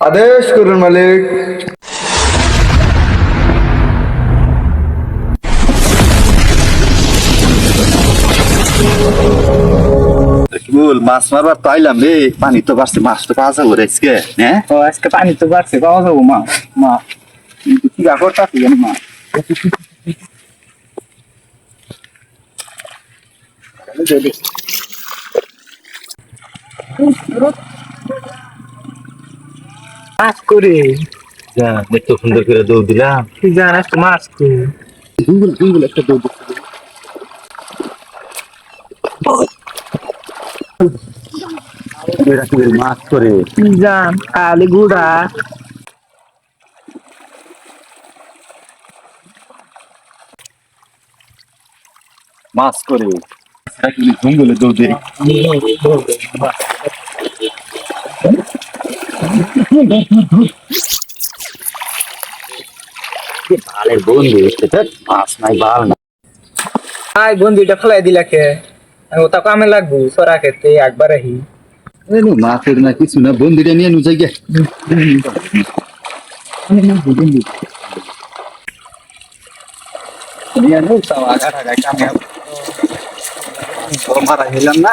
আদেশ করুন মালিক বল মাছ মারবার তো আইলাম রে পানি তো বাড়ছে মাছ তো পাওয়া যাব রে আজকে হ্যাঁ তো আজকে পানি তো বাড়ছে পাওয়া যাব মা মা কিন্তু কি করতে আসি জানি মা মাছ করে। যা দেখতে সুন্দর করে দৌড় দিলাম। তুই জানাস তো মাছ করে। গুগল গুগল একটা দৌড় মাছ করে জান খালি গুড়া। মাছ করে। জঙ্গলে দৌড় দিয়ে? ভালো বন্ধু মাছ নাই বাল না আই বন্ধুটা ফেলাই দিলা কে ওটা কামে লাগবো সরা খেতে একবার আহি এনে মাছের না কিছু না বন্ধুটা নিয়ে নু যাই গে নিয়ে নো তাও আগা টাকা কামে মারা হইলাম না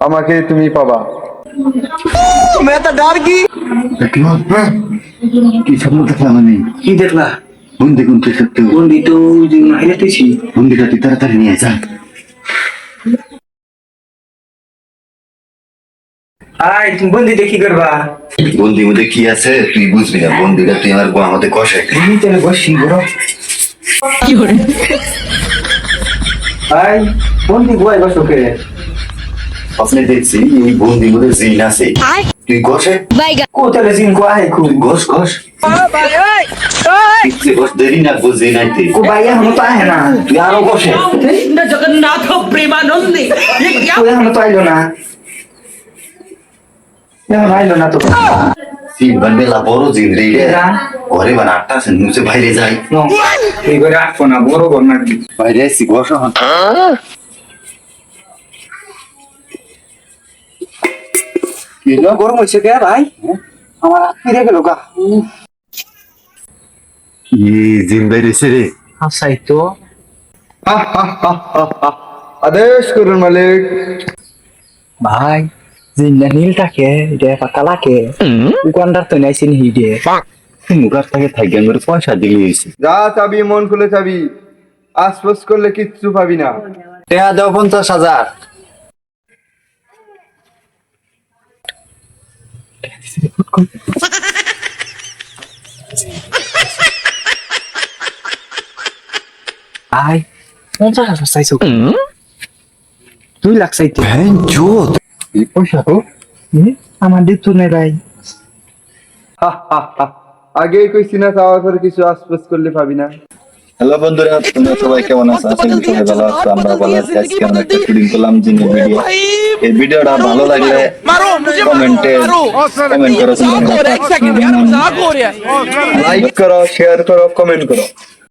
আমাকে তুমি পাবা। কি? স্বপ্ন দেখলাম আমি? কি দেখলা? বন্দি গুনতে সত্যি। বন্ধু তো ওই যে হেরেতেছি বন্দিটা তুই তাড়াতাড়ি নিয়ে যা। আই তুমি বন্ধু দেখি করবা? বন্দি মধ্যে কি আছে? তুই বুঝবি না। বন্দিটা তুই আমার গোয়া মধ্যে তুমি চলে বসি বড়। আই বন্ধু বয় বসো কে আপনি দেখছি এই বন্দির মধ্যে জিন আছে তুই ঘষে ও তাহলে জিন কো আহে খুব ঘষ ঘষ দেরি না বুঝি নাই তুই ও ভাই এখন তো আহে না তুই আরও ঘষে জগন্নাথ প্রেমানন্দে এখন তো আইলো না এখন আইলো না তো সিলভার বেলা বড় জিন রে ঘরে বা আটটা আছে নিচে বাইরে যাই এই ঘরে আটকো না বড় ঘর না বাইরে আসি ঘষ হন গরম হইছে কে ভাই? আমার হাত ফিরে গেল গা। ই জিন বাইরেছে রে। হাসাই তো। আদেশ করুন মালিক। ভাই নীলটাকে এটা পাতালাকে তো নাইছিন হিডে মুখার থেকে থাকি আমার পয়সা দিলি হয়েছে। যা চাবি মন খুলে চাবি। আশপাশ করলে কিচ্ছু পাবি না। টেয়া দাও পঞ্চাশ হাজার। আই পঞ্চাশ হাজার চাইছো দুই লাখ চাইতে। এই পয়সা তো আমার দিত নাই ভাই। আগেই কইছি না চাওয়ার পরে কিছু আশপাশ করলে পাবি না। হ্যালো বন্ধুরা তোমরা সবাই কেমন আছো আশা করি সবাই ভালো আছো আমরা ভালো আছি আজকে আমরা একটা শুটিং করলাম জিনি ভিডিও এই ভিডিওটা ভালো লাগলে কমেন্টে কমেন্ট করো লাইক করো শেয়ার করো কমেন্ট করো